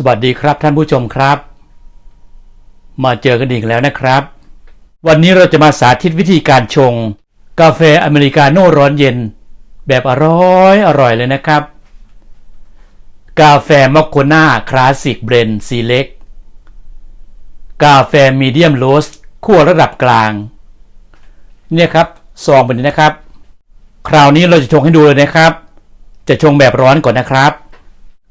สวัสดีครับท่านผู้ชมครับ มาเจอกันอีกแล้วนะครับ วันนี้เราจะมาสาธิตวิธีการชง กาแฟอเมริกาโน่ร้อนเย็น แบบอร่อยอร่อยเลยนะครับ กาแฟมอคโคน่าคลาสสิกเบรนด์สีเล็กกาแฟมีเดียมโรสคั่วระดับกลาง เนี่ยครับซองแบบนี้นะครับ คราวนี้เราจะชงให้ดูเลยนะครับ จะชงแบบร้อนก่อนนะครับ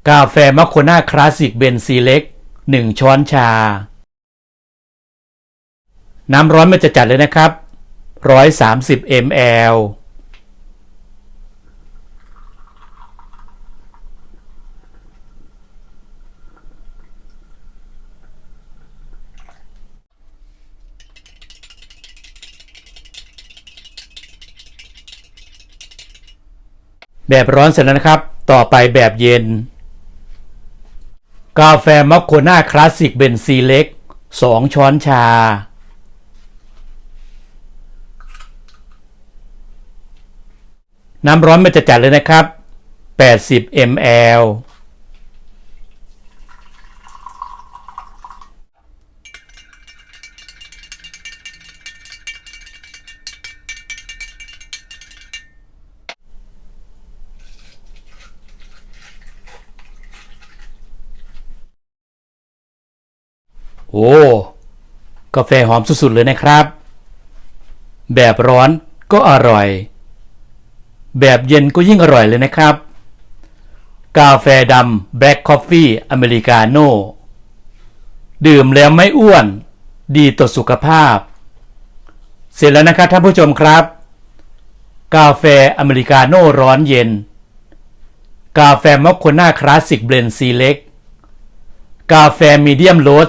กาแฟมอคโคน่าคลาสสิกเบนซีเล็ก1ช้อนชา น้ำร้อนมันจะจัดเลยนะครับ130 ml แบบร้อนเสร็จแล้วนะครับ ต่อไปแบบเย็น กาแฟมอคโคน่าคลาสสิกเบนซีเล็ก 2 ช้อนชา น้ำร้อนมันจะจัดเลยนะครับ 80 ml โอ้กาแฟหอมสุดๆเลยนะครับ แบบร้อนก็อร่อย แบบเย็นก็ยิ่งอร่อยเลยนะครับ กาแฟดำ Black Coffee อเมริกาโน่ดื่มแล้วไม่อ้วน ดีต่อสุขภาพ เสร็จแล้วนะครับท่านผู้ชมครับ กาแฟอเมริกาโน่ร้อนเย็น กาแฟมอคโคน่าคลาสสิกเบลนซีเล็ก กาแฟมีเดียมโรส